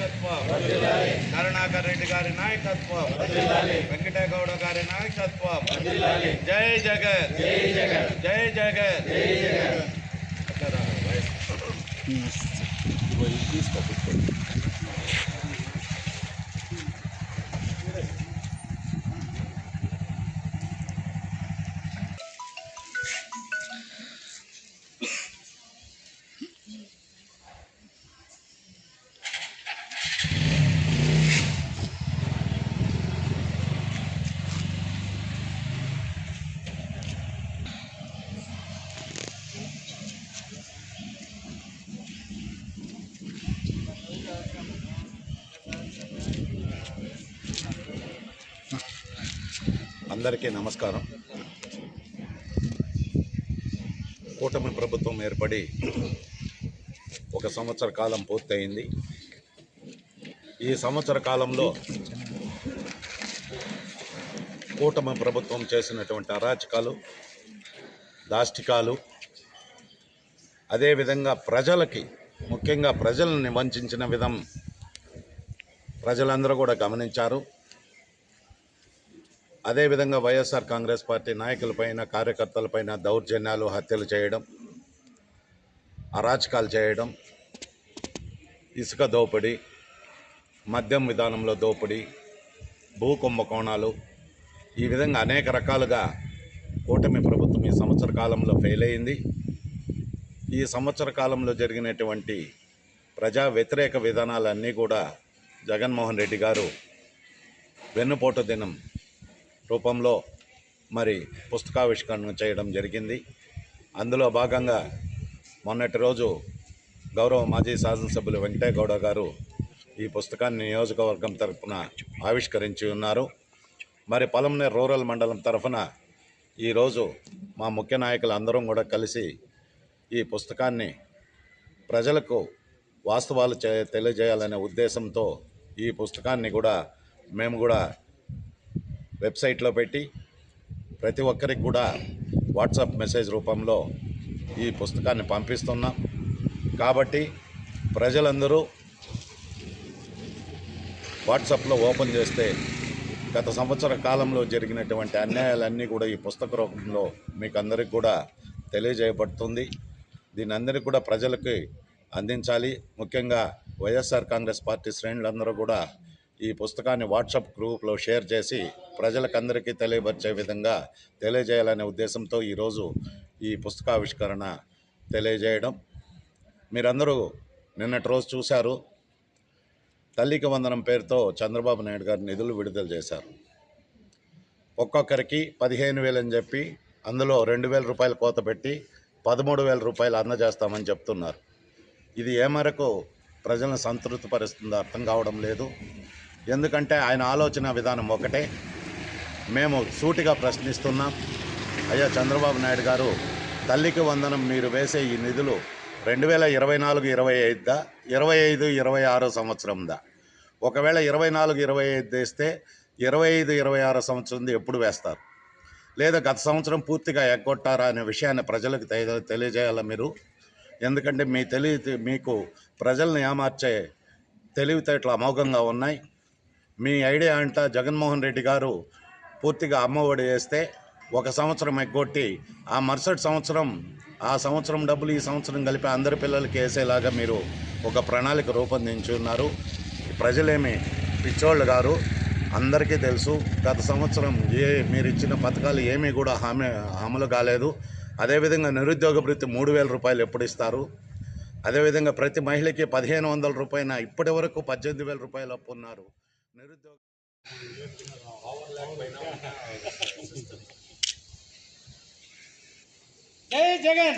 నాయకత్వం. కరుణాకర్ రెడ్డి గారి నాయకత్వం. వెంకటేగౌడ గారి నాయకత్వం. జై జగన్. జై జగన్. అక్కడ అందరికీ నమస్కారం. కూటమి ప్రభుత్వం ఏర్పడి ఒక సంవత్సర కాలం పూర్తయింది. ఈ సంవత్సర కాలంలో కూటమి ప్రభుత్వం చేసినటువంటి అరాచకాలు దాష్టికాలు అదేవిధంగా ప్రజలకి ముఖ్యంగా ప్రజలను వంచిన విధం ప్రజలందరూ కూడా గమనించారు. అదేవిధంగా వైఎస్ఆర్ కాంగ్రెస్ పార్టీ నాయకులపైన కార్యకర్తలపైన దౌర్జన్యాలు హత్యలు చేయడం అరాచకాలు చేయడం ఇసుక దోపిడీ మద్యం విధానంలో దోపిడీ భూ కుంభకోణాలు ఈ విధంగా అనేక రకాలుగా కూటమి ప్రభుత్వం ఈ సంవత్సర కాలంలో ఫెయిల్ అయింది. ఈ సంవత్సర కాలంలో జరిగినటువంటి ప్రజా వ్యతిరేక విధానాలన్నీ కూడా జగన్మోహన్ రెడ్డి గారు వెన్నుపోటు దినం రూపంలో మరి పుస్తకావిష్కరణ చేయడం జరిగింది. అందులో భాగంగా మొన్నటి రోజు గౌరవ మాజీ శాసనసభ్యులు వెంకటేగౌడ గారు ఈ పుస్తకాన్ని నియోజకవర్గం తరఫున ఆవిష్కరించి ఉన్నారు. మరి పొలంనేరు రూరల్ మండలం తరఫున ఈరోజు మా ముఖ్య నాయకులు అందరం కూడా కలిసి ఈ పుస్తకాన్ని ప్రజలకు వాస్తవాలు చే తెలియజేయాలనే ఉద్దేశంతో ఈ పుస్తకాన్ని కూడా మేము కూడా వెబ్సైట్లో పెట్టి ప్రతి ఒక్కరికి కూడా వాట్సాప్ మెసేజ్ రూపంలో ఈ పుస్తకాన్ని పంపిస్తున్నాం. కాబట్టి ప్రజలందరూ వాట్సాప్లో ఓపెన్ చేస్తే గత సంవత్సర కాలంలో జరిగినటువంటి అన్యాయాలన్నీ కూడా ఈ పుస్తక రూపంలో మీకు అందరికి కూడా తెలియజేయబడుతుంది. దీని అందరికీ కూడా ప్రజలకి అందించాలి. ముఖ్యంగా వైఎస్ఆర్ కాంగ్రెస్ పార్టీ శ్రేణులందరూ కూడా ఈ పుస్తకాన్ని వాట్సాప్ గ్రూప్లో షేర్ చేసి ప్రజలకందరికీ తెలియపరిచే విధంగా తెలియజేయాలనే ఉద్దేశంతో ఈరోజు ఈ పుస్తకావిష్కరణ తెలియజేయడం. మీరందరూ నిన్నటి రోజు చూశారు. తల్లికి వందనం పేరుతో చంద్రబాబు నాయుడు గారు నిధులు విడుదల చేశారు. ఒక్కొక్కరికి పదిహేను వేలు అని చెప్పి అందులో రెండు వేల రూపాయలు కోత పెట్టి పదమూడు వేల రూపాయలు అందజేస్తామని చెప్తున్నారు. ఇది ఏ మేరకు ప్రజలను సంతృప్తిపరుస్తుందో అర్థం కావడం లేదు. ఎందుకంటే ఆయన ఆలోచన విధానం ఒకటే. మేము సూటిగా ప్రశ్నిస్తున్నాం. అయ్యా చంద్రబాబు నాయుడు గారు తల్లికి వందనం మీరు వేసే ఈ నిధులు రెండు వేల ఇరవై నాలుగు ఇరవై ఐదుదా? ఇరవై ఐదు ఇరవై ఆరో సంవత్సరందా? ఒకవేళ ఇరవై నాలుగు ఇరవై ఐదు వేస్తే ఇరవై ఐదు ఇరవై ఆరో సంవత్సరంది ఎప్పుడు వేస్తారు? లేదా గత సంవత్సరం పూర్తిగా ఎగ్గొట్టారా అనే విషయాన్ని ప్రజలకు తె- తెలియజేయాలా మీరు? ఎందుకంటే మీ తెలివి మీకు ప్రజల్ని ఏమార్చే తెలివితేటలు అమోఘంగా ఉన్నాయి. మీ ఐడియా అంట జగన్మోహన్ రెడ్డి గారు పూర్తిగా అమ్మఒడి వేస్తే ఒక సంవత్సరం ఎగ్గొట్టి ఆ మరుసటి సంవత్సరం ఆ సంవత్సరం డబ్బులు ఈ సంవత్సరం కలిపి అందరి పిల్లలకి వేసేలాగా మీరు ఒక ప్రణాళిక రూపొందించి ఉన్నారు. ప్రజలేమి పిచ్చోళ్ళు గారు అందరికీ తెలుసు గత సంవత్సరం ఏ మీరు ఇచ్చిన పథకాలు ఏమీ కూడా హామీ అమలు కాలేదు. అదేవిధంగా నిరుద్యోగ వృత్తి మూడు వేల రూపాయలు ఎప్పుడు ఇస్తారు? అదేవిధంగా ప్రతి మహిళకి పదిహేను వందల రూపాయల ఇప్పటి వరకు పద్దెనిమిది వేల రూపాయలు అప్పు ఉన్నారు. నిరుద్యోగ జై జగన్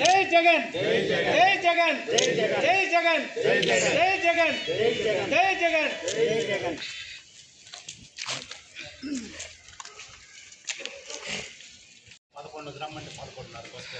జై జగన్ జై జగన్ జై జగన్ జై జగన్ జై జగన్ జై జగన్ జై జగన్ పదకొండు రమ్మంటే పదకొండున్నరకు వస్తే